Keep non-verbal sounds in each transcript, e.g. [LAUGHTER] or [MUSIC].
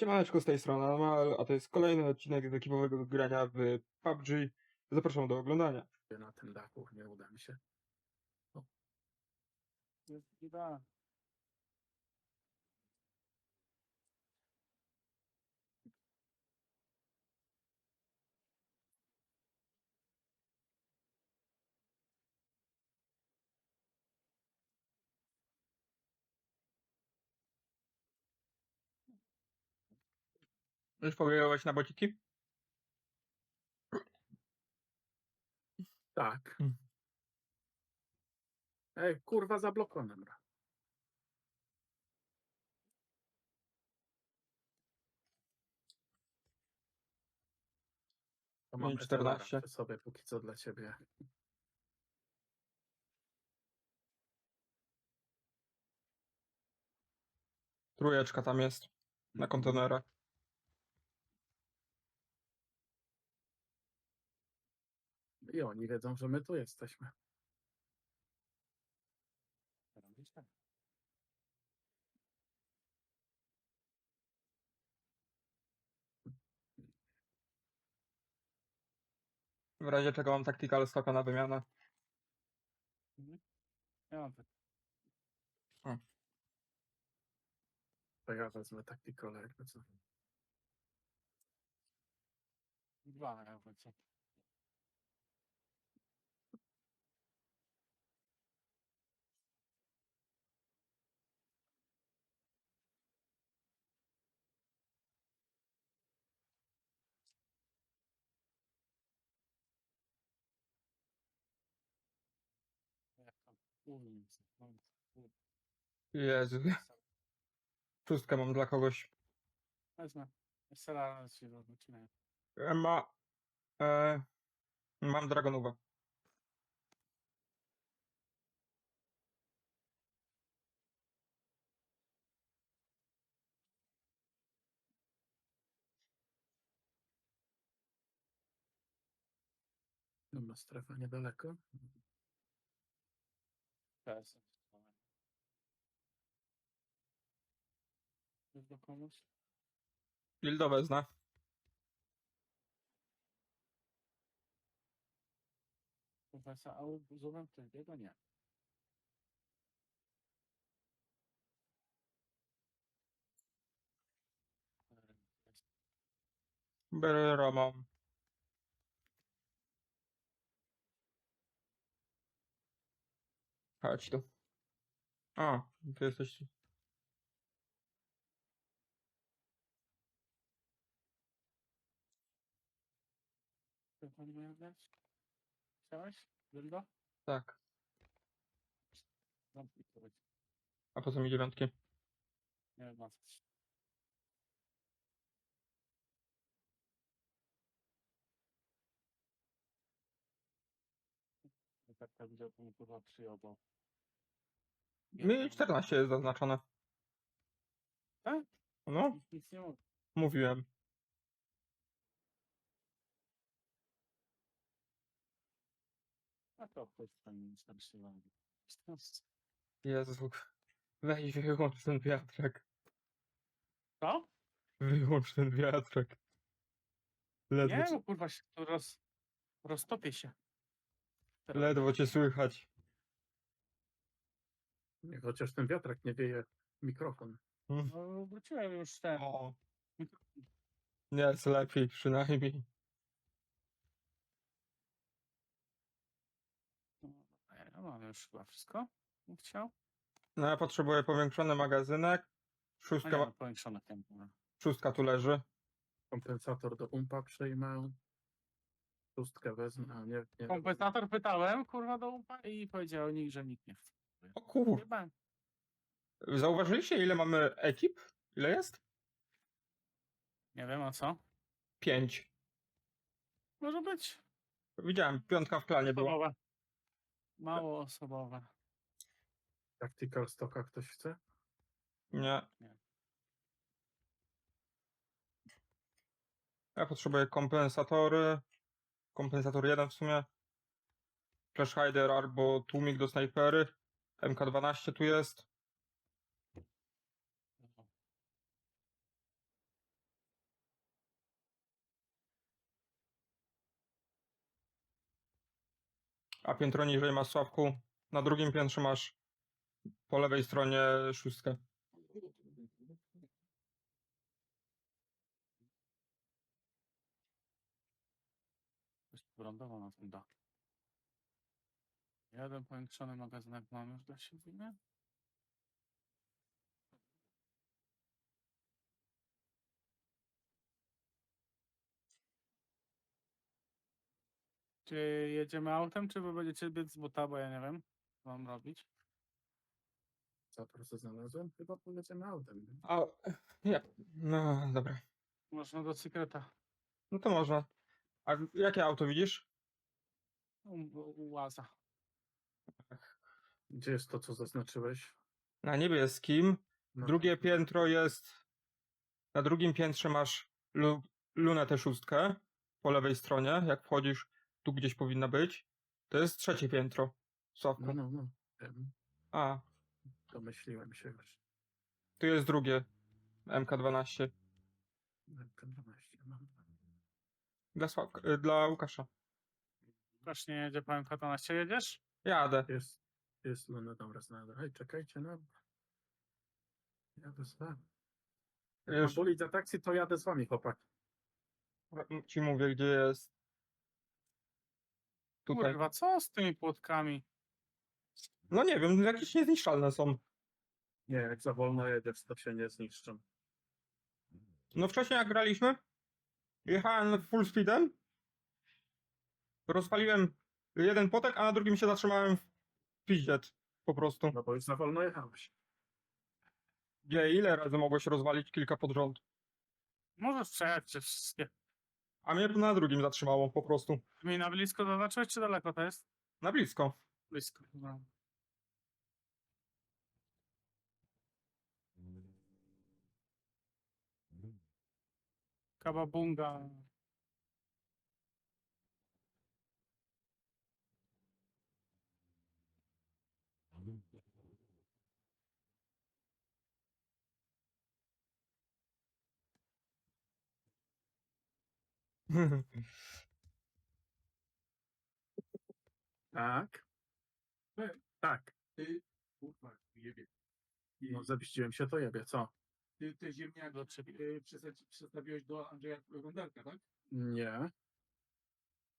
Siemaneczko z tej strony Amal, a to jest kolejny odcinek z ekipowego grania w PUBG. Zapraszam do oglądania. na tym dachu, nie uda mi się. Jest gida. Już pobiegałeś na bociki? Tak. Hmm. Ej, kurwa, zablokowane. bra. To mam 14. Etelera przy sobie póki co dla ciebie. Trójeczka tam jest, na kontenerach. I oni wiedzą, że my tu jesteśmy. Robisz tak. W razie czego mam tactical stocka na wymianę. Ja mam tak. To ja wezmę tactical, jakby co. Dwa ja w Jezu, szóstkę mam dla kogoś. Wezmę. Sera się zaczynają. Ma... E, mam Dragonowa. Dobra, strefa niedaleko. Teraz. Do komuś? Buildowe zna. Profesor, a z umem tego nie. Berera mam. Chodź tu. A, ty jesteś... Dać? Chciałeś? Wildo? Tak. A po co mi dziewiątki? Nie wiem, co. Tak widział, to mi kurwa przyjął, bo... Mi 14 jest zaznaczone. Tak? No, Nic, nic nie mógł. mówiłem. A to ktoś tam nic tam przyjął. Jezu. Weź wyłącz ten wiatrak. Co? Wyłącz ten wiatrak. Ledwo, Nie, no kurwa się tu roz... roztopię się. Ledwo cię słychać. Nie, chociaż ten wiatrak nie wieje w mikrofon. No, wróciłem już ten. O. Nie jest lepiej przynajmniej. No, ja mam już chyba wszystko. bym Chciał? No ja potrzebuję powiększony magazynek. A Szóstka, nie, no, powiększone tempo. szóstka tu leży. Kompensator do umpa przejmę. Szóstkę wezmę, a nie, nie. Kompensator pytałem, kurwa, do UPA i powiedział nikt, że nikt nie chce. O kur... Chyba. Zauważyliście ile mamy ekip? Ile jest? Nie wiem, a co? Pięć. Może być. Widziałem, piątka w planie była. Osobowe. Mało osobowe. Tactical stocka ktoś chce? Nie. Nie. Ja potrzebuję kompensatory kompensator 1 w sumie, Flash Hider albo tłumik do snajpery, MK12 tu jest. A piętro niżej masz Sławku, na drugim piętrze masz po lewej stronie szóstkę. Wylądował na tym dachu. Jeden powiększony magazynek mam już dla siebie. Czy jedziemy autem, czy wy będziecie biec z buta, bo ja nie wiem, co mam robić. Co znalazłem? Chyba polecimy autem. nie? A, nie. No, dobra. Można do sekreta. No to można. A jakie auto widzisz? Łaza. Gdzie jest to, co zaznaczyłeś? Na niebieskim. No, Drugie piętro jest. Na drugim piętrze masz lu, lunetę szóstkę po lewej stronie. Jak wchodzisz, tu gdzieś powinna być. To jest trzecie piętro. Sławku. No, no, no. Wiem. A, Domyśliłem się już. tu jest drugie. MK12. MK12 mam. Dla, Sławka, y, dla Łukasza. Łukasz nie jedzie po MK12, jedziesz? Jadę. Jest, jest, no, no dobra, znalazłem. Hej, czekajcie, no. Jadę z wami. Jak Już. mam bolić za taksi, to jadę z wami, chłopak. Ci mówię, gdzie jest. Tutaj. Kurwa, co z tymi płotkami? No nie wiem, jakieś niezniszczalne są. Nie, jak za wolno jedziesz, to się nie zniszczą. No wcześniej jak graliśmy, jechałem full speedem, rozpaliłem jeden potek, a na drugim się zatrzymałem w piździec po prostu. No bo już za wolno jechałeś. Gdzie ile razy mogłeś rozwalić kilka pod rząd? Możesz przejechać się wszystkie. A mnie na drugim zatrzymało po prostu. Mi na blisko zaznaczyłeś, czy daleko to jest? Na blisko. Blisko. No. Kababunga. Tak. Tak. Ty, kurwa, jebie. No zabiściłem się, to jebie, co? Ty, ty ziemniak Do ciebie. y, przestawiłeś do Andrzeja Rondelka, tak? Nie.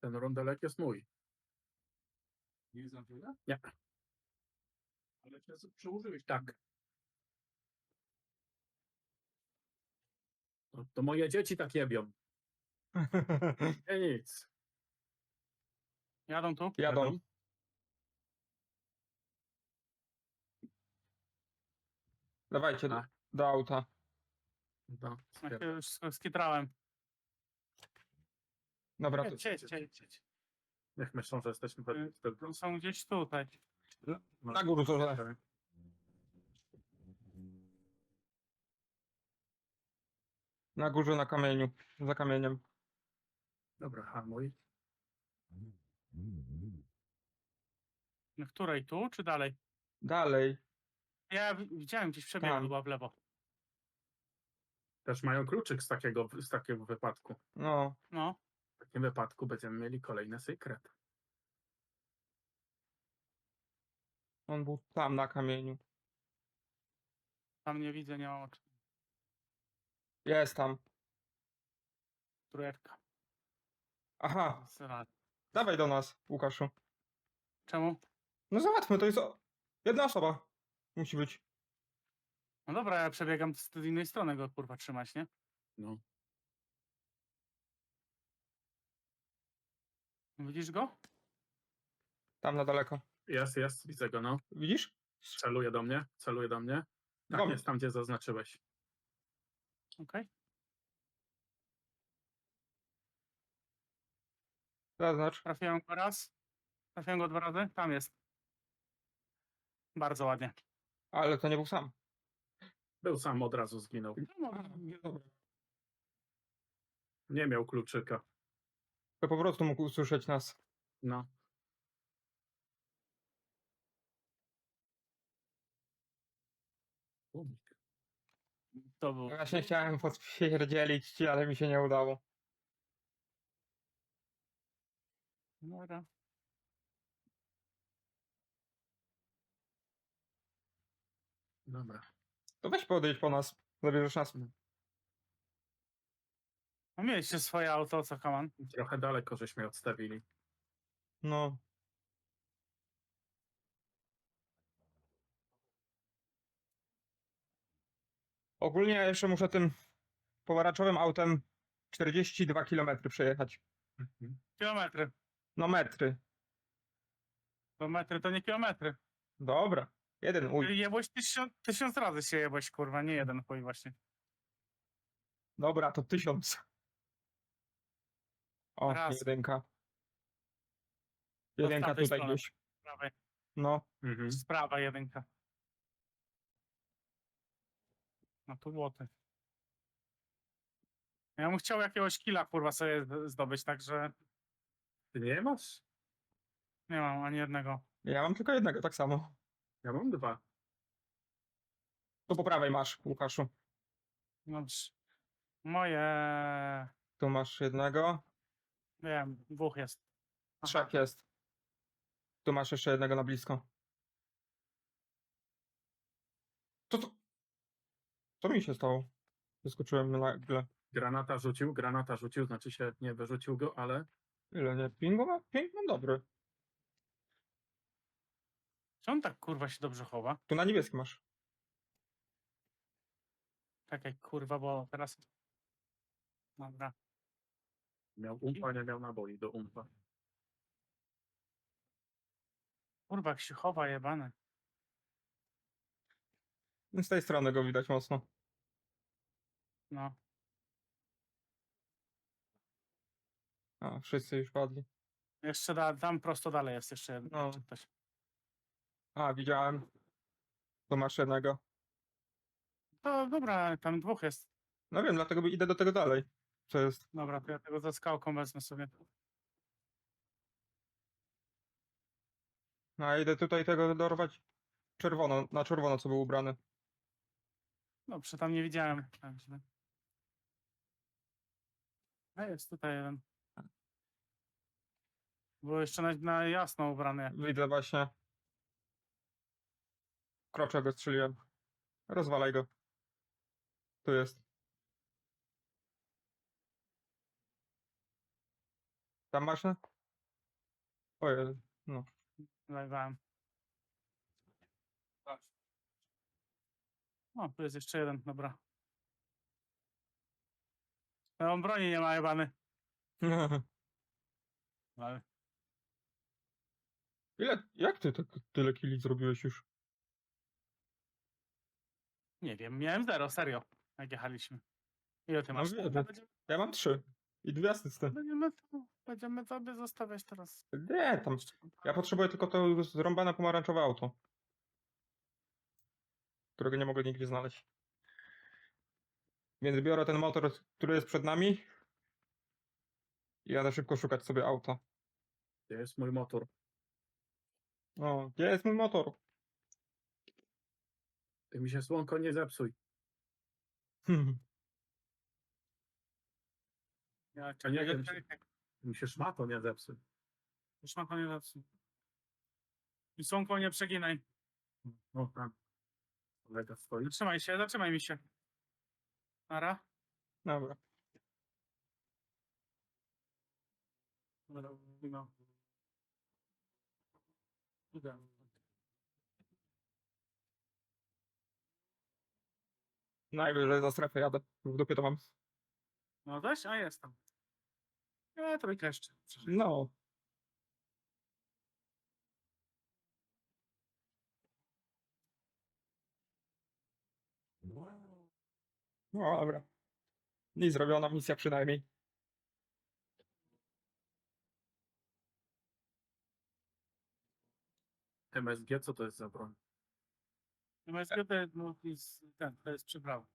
Ten rondelek jest mój. Nie jest Andrzeja? Nie. Ale przes- przełożyłeś Tak. To, to moje dzieci tak jebią. [LAUGHS] Nie nic. Jadą tu? Jadą. Dawajcie A. do auta. No, Ja się już sk- skitrałem. Dobra, to Jedź, jedź, jedź, jedź. Niech myślą, że jesteśmy we Y. Są gdzieś tutaj. na górę to że- Na górze na kamieniu. Za kamieniem. Dobra, hamuj. Na której? Tu czy dalej? Dalej. Ja wi- widziałem gdzieś przebiegł Tam. chyba w lewo. Też mają kluczyk z takiego, z takiego wypadku. No. No. W takim wypadku będziemy mieli kolejny sekret. On był tam na kamieniu. Tam nie widzę, nie mam oczu. Jest tam. Trójeczka. Aha, Zra- dawaj do nas, Łukaszu. Czemu? No załatwmy, to jest o... jedna osoba. Musi być. No dobra, ja przebiegam z z innej strony go kurwa trzymać, nie? No. Widzisz go? Tam na daleko. Jest, jest, widzę go, no. Widzisz? Celuje do mnie, celuje do mnie. Tak, Dobra. jest tam, gdzie zaznaczyłeś. Okej. Zaznacz. Trafiłem go raz. Trafiłem go dwa razy. Tam jest. Bardzo ładnie. Ale to nie był sam. Był sam, od razu zginął. No, no, no. Nie miał kluczyka. To po prostu mógł usłyszeć nas. No. To był... Właśnie chciałem potwierdzić ci, ale mi się nie udało. Dobra. Dobra. To weź podejdź po nas. Zabierzesz nas. No mieliście swoje auto, co kaman? Trochę daleko żeśmy odstawili. No. Ogólnie ja jeszcze muszę tym pomarańczowym autem 42 km przejechać. Mhm. Kilometry. No metry. Bo metry to nie kilometry. Dobra. Jeden uj. Jebłeś tysiąc, tysiąc razy się jebłeś, kurwa, nie jeden chuj właśnie. Dobra, to tysiąc. O, Raz. jedynka. Jedynka tamtej tutaj strony. gdzieś. Prawej. No. Mhm. Sprawa jedynka. No tu łoty. Ja bym chciał jakiegoś killa kurwa sobie z- zdobyć, także Ty nie masz? nie mam ani jednego. Ja mam tylko jednego, tak samo. Ja mam dwa. Tu po prawej masz, Łukaszu. Dobrze. Moje... Tu masz jednego. Wiem, dwóch jest. Aha. Trzech jest. Tu masz jeszcze jednego na blisko. Co to? Co mi się stało? Wyskoczyłem nagle. Granata rzucił, granata rzucił, znaczy się nie wyrzucił go, ale Ile nie? Pingu ma? Ping mam dobry. Czy on tak kurwa się dobrze chowa? Tu na niebieskim masz. Czekaj kurwa, bo teraz... Dobra. miał umpa, nie miał naboi do umpa. Kurwa, jak się chowa jebany. Z tej strony go widać mocno. No. A, wszyscy już padli. Jeszcze da, tam prosto dalej jest jeszcze jeden. No. czy Ktoś. A, widziałem. Tu masz jednego. To dobra, tam dwóch jest. No wiem, dlatego idę do tego dalej. Co jest? Dobra, to ja tego za skałką wezmę sobie. No, a idę tutaj tego dorwać. Czerwono, na czerwono co był ubrany. Dobrze, tam nie widziałem. Także. A jest tutaj jeden. Był jeszcze na, na jasno ubrany. Widzę właśnie. Kroczek go strzeliłem. Rozwalaj go. Tu jest. Tam masz? na? Ojej, no. Zajwałem. O, tu jest jeszcze jeden, dobra. No, on broni nie ma jebany. [LAUGHS] Ale Ile, jak ty tak tyle kili zrobiłeś już? Nie wiem, miałem zero, serio. Jak jechaliśmy. Ile ty No masz? Będziemy, Ja mam trzy. I dwie asysty. będziemy, to- będziemy sobie zostawiać teraz. Nie, tam. Ja potrzebuję tylko to zrąbane pomarańczowe auto. Którego nie mogę nigdzie znaleźć. Więc biorę ten motor, który jest przed nami. I jadę szybko szukać sobie auta. Gdzie jest mój motor? O, gdzie jest mój motor? Ty mi się słonko nie zepsuj. [LAUGHS] Ja nie czekaj, wiem, czekaj, czekaj. Ty mi się szmato nie zepsuj. Mam koniec lepszy. I słonko nie przeginaj. No tam. Kolega stoi. Zatrzymaj się, zatrzymaj mi się. Ara. Dobra. Dobra, no. Idę. Najwyżej za strefę jadę. W dupie to mam. No weź, a jestem. Ja trójkę jeszcze. No. No dobra. I zrobiona misja przynajmniej. MSG, co to jest za broń? MSG to, no, jest, ten, to jest przyprawa.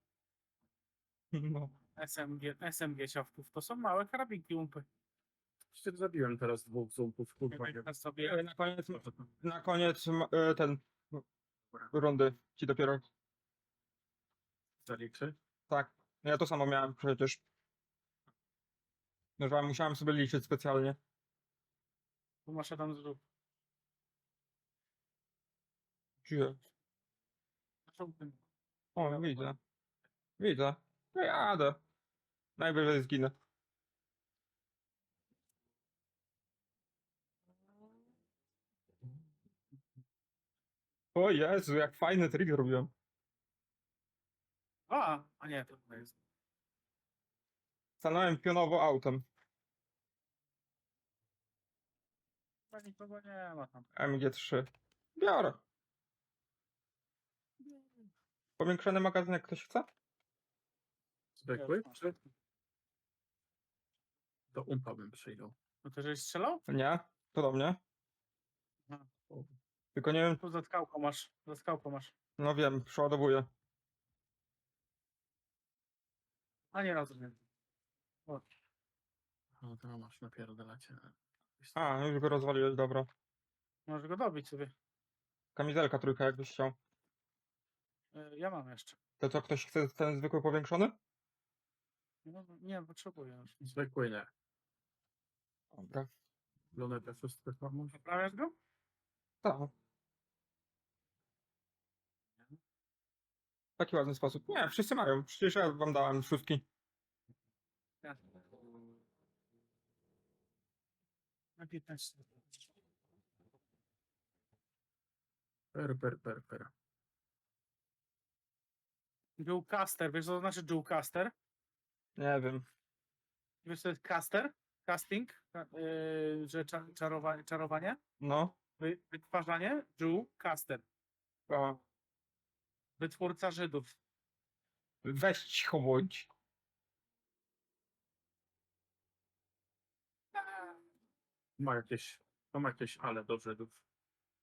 No. SMG, SMG siowków. To są małe karabinki umpy. Przecież zabiłem teraz dwóch zumpów, kurwa. nie- E, sobie. Na koniec, na koniec m- e, ten rundy ci dopiero. Zaliczy? Tak. Ja to samo miałem przecież. No, że musiałem sobie liczyć specjalnie. Tu masz tam zrób. Gdzie? Żółtym. O, widzę. Widzę. No jadę. Najwyżej zginę. O Jezu, jak fajny trik zrobiłem. A, a nie, to jest. Stanąłem pionowo autem. Chyba nikogo nie ma tam. MG3. Biorę. Powiększony magazynek ktoś chce? Zwykły? Czy do umpa bym przyjdą? No to żeś strzelał? Nie, podobnie. Aha. Tylko nie wiem, Tu za skałką masz. Za skałką masz. no wiem, przeładowuję. A nie rozumiem. O, No to masz napierdalacie. A, już go rozwaliłeś, dobra. możesz go dobić sobie. Kamizelka trójka jakbyś chciał. Y, Ja mam jeszcze. To co, ktoś chce ten zwykły powiększony? No, nie, potrzebuję już. Zwykły nie. Dobra. Lunetę wszystko formuł. Naprawiasz go? Tak. W taki ładny sposób. Nie, wszyscy mają. Przecież ja wam dałem szóstki. Na 15. Per, per, per, per. Jewelcaster, wiesz co to znaczy Jewelcaster? Nie wiem. Wiesz co to jest caster? Casting? Yy, że cza, czarowa, czarowanie? No. Wy, wytwarzanie? Jewelcaster. A, Wytwórca Żydów. weź cicho bądź. Ma jakieś, to ma jakieś ale do Żydów.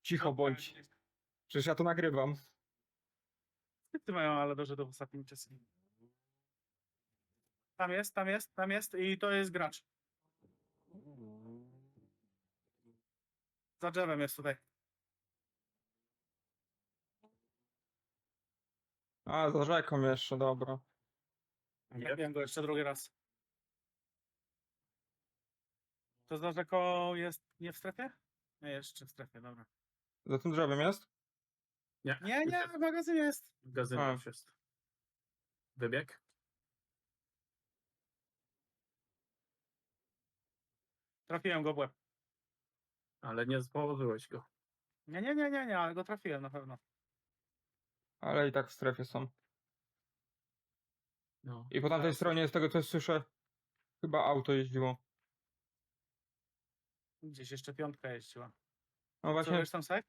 Cicho bądź. Przecież ja to nagrywam. Ty mają ale do Żydów ostatnimi czasy. Tam jest, tam jest, tam jest i to jest gracz. Za drzewem jest tutaj. A, za rzeką jeszcze, dobra. Nie wiem go jeszcze drugi raz. To za rzeką jest nie w strefie? Nie, jeszcze w strefie, dobra. Za tym drzewem jest? Nie, Nie, nie, jest. w magazynie jest. W gazynie A. już jest. Wybieg? Trafiłem go w łeb. Ale nie położyłeś go. Nie, nie, nie, nie, nie, ale go trafiłem na pewno. Ale i tak w strefie są. No. I po tamtej stronie, z tego co słyszę, chyba auto jeździło. Gdzieś jeszcze piątka jeździła. No Co właśnie, wiesz tam, Sek?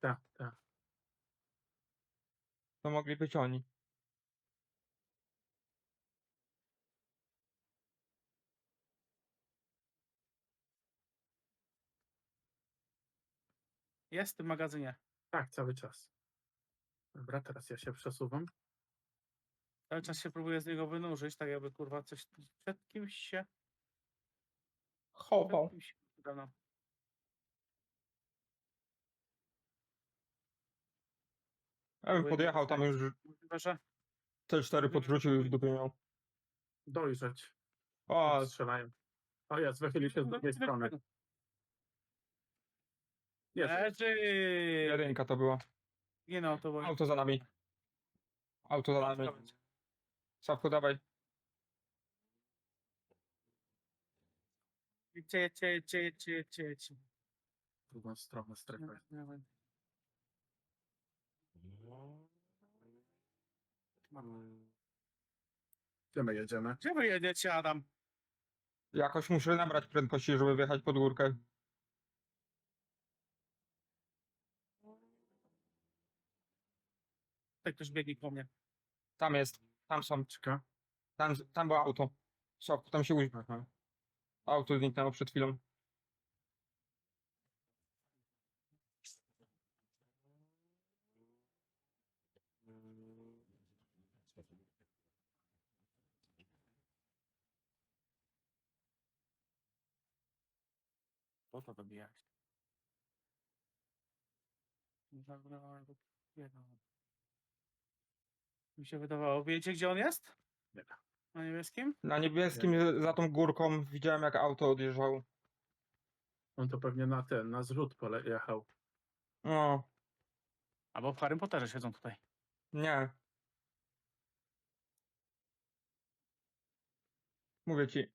Tak, tak. To mogli być oni. Jest w tym magazynie. Tak, cały czas. Dobra, teraz ja się przesuwam. Cały czas się próbuję z niego wynurzyć, tak jakby kurwa coś przed kimś się. Przed Chował. kimś się no. Ja bym podjechał tam już że T4 podrzucił i w dupie miał. Dojrzeć. O, Strzelają. O jest, wychylił się z drugiej strony. Jest. Leży! jedynka to była. Ginął to bo Auto za nami. Auto za nami. Sawku, dawaj. Cie, cie, cie, cie, cie, cie. Drugą stronę strefy. Nie, Gdzie my jedziemy? Gdzie wy jedziecie, Adam? Jakoś muszę nabrać prędkości, żeby wjechać pod górkę. Tak ktoś biegnie po mnie. Tam jest. Tam są. Czeka. Tam, tam było auto. Sawku, tam się uś... Aha. Auto zniknęło przed chwilą. Po to dobijać. Go. Biegał. Mi się wydawało. Wiecie, gdzie on jest? Nie. Na niebieskim? Na niebieskim za tą górką widziałem jak auto odjeżdżało. On to pewnie na ten, na zrzut pole jechał. No, Albo w Harry Potterze siedzą tutaj. Nie. Mówię ci.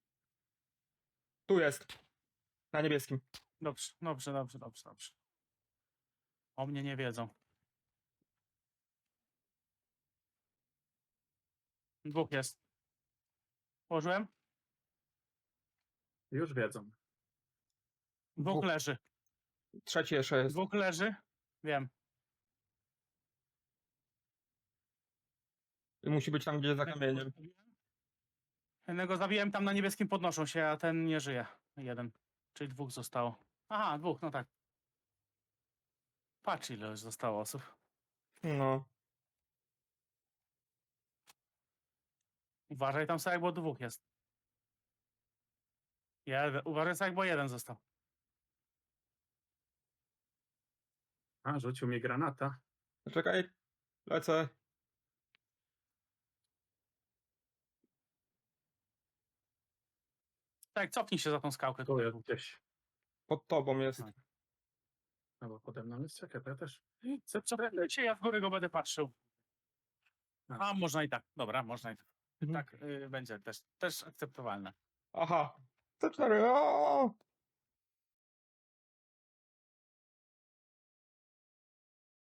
Tu jest. Na niebieskim. Dobrze, dobrze, dobrze, dobrze, dobrze. O mnie nie wiedzą. Dwóch jest. Położyłem? Już wiedzą. Dwóch Dwóch. leży. Trzeci jeszcze jest. Dwóch leży. Wiem. I musi być tam gdzieś za kamieniem. Jednego zabiłem, tam na niebieskim podnoszą się, a ten nie żyje. Jeden. Czyli dwóch zostało. Aha, dwóch, no tak. Patrz ile już zostało osób. No. Uważaj tam sobie, bo dwóch jest. Jeden. Uważaj sobie, bo jeden został. A, rzucił mi granata. Czekaj. Lecę. Tak, cofnij się za tą skałkę. Tu jest gdzieś. Pod tobą jest. No. Albo pode mną jest. Czekaj, to ja też. Cofnijcie, ja z góry go będę patrzył. A. Można i tak. Dobra, można i tak. Mhm. Tak, y, będzie też, też akceptowalne. Aha. C4. O!